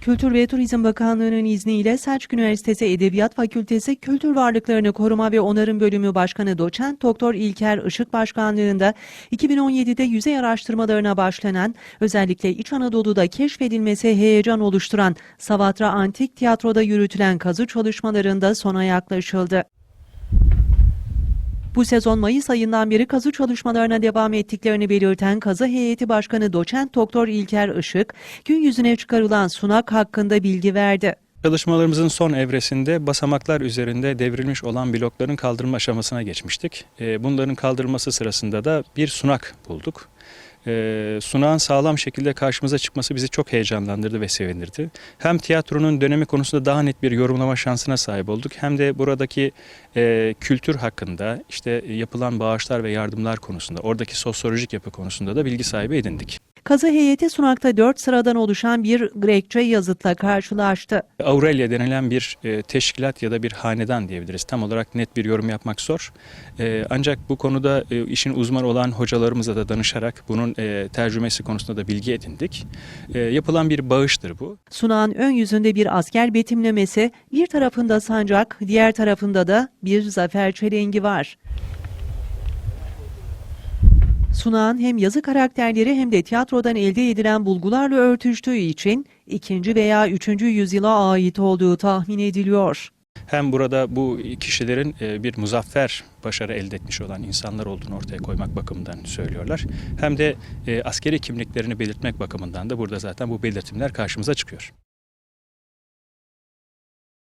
Kültür ve Turizm Bakanlığı'nın izniyle Selçuk Üniversitesi Edebiyat Fakültesi Kültür Varlıklarını Koruma ve Onarım Bölümü Başkanı Doçent Doktor İlker Işık Başkanlığında 2017'de yüzey araştırmalarına başlanan, özellikle İç Anadolu'da keşfedilmesi heyecan oluşturan Savatra Antik Tiyatro'da yürütülen kazı çalışmalarında sona yaklaşıldı. Bu sezon Mayıs ayından beri kazı çalışmalarına devam ettiklerini belirten Kazı Heyeti Başkanı Doçent Doktor İlker Işık, gün yüzüne çıkarılan sunak hakkında bilgi verdi. Çalışmalarımızın son evresinde basamaklar üzerinde devrilmiş olan blokların kaldırma aşamasına geçmiştik. Ee, Bunların kaldırılması sırasında da bir sunak bulduk. Ee, Sunağın sağlam şekilde karşımıza çıkması bizi çok heyecanlandırdı ve sevindirdi. Hem tiyatronun dönemi konusunda daha net bir yorumlama şansına sahip olduk. Hem de buradaki e, kültür hakkında, işte yapılan bağışlar ve yardımlar konusunda, oradaki sosyolojik yapı konusunda da bilgi sahibi edindik. Kazı heyeti sunakta dört sıradan oluşan bir Grekçe yazıtla karşılaştı. Aurelia denilen bir e, teşkilat ya da bir hanedan diyebiliriz. Tam olarak net bir yorum yapmak zor. E, ancak bu konuda e, işin uzmanı olan hocalarımıza da danışarak bunun tercümesi konusunda da bilgi edindik. Yapılan bir bağıştır bu. Sunağın ön yüzünde bir asker betimlemesi, bir tarafında sancak, diğer tarafında da bir zafer çelengi var. Sunağın hem yazı karakterleri hem de tiyatrodan elde edilen bulgularla örtüştüğü için 2. veya 3. yüzyıla ait olduğu tahmin ediliyor. Hem burada bu kişilerin e, bir muzaffer başarı elde etmiş olan insanlar olduğunu ortaya koymak bakımından söylüyorlar. Hem de e, askeri kimliklerini belirtmek bakımından da burada zaten bu belirtimler karşımıza çıkıyor.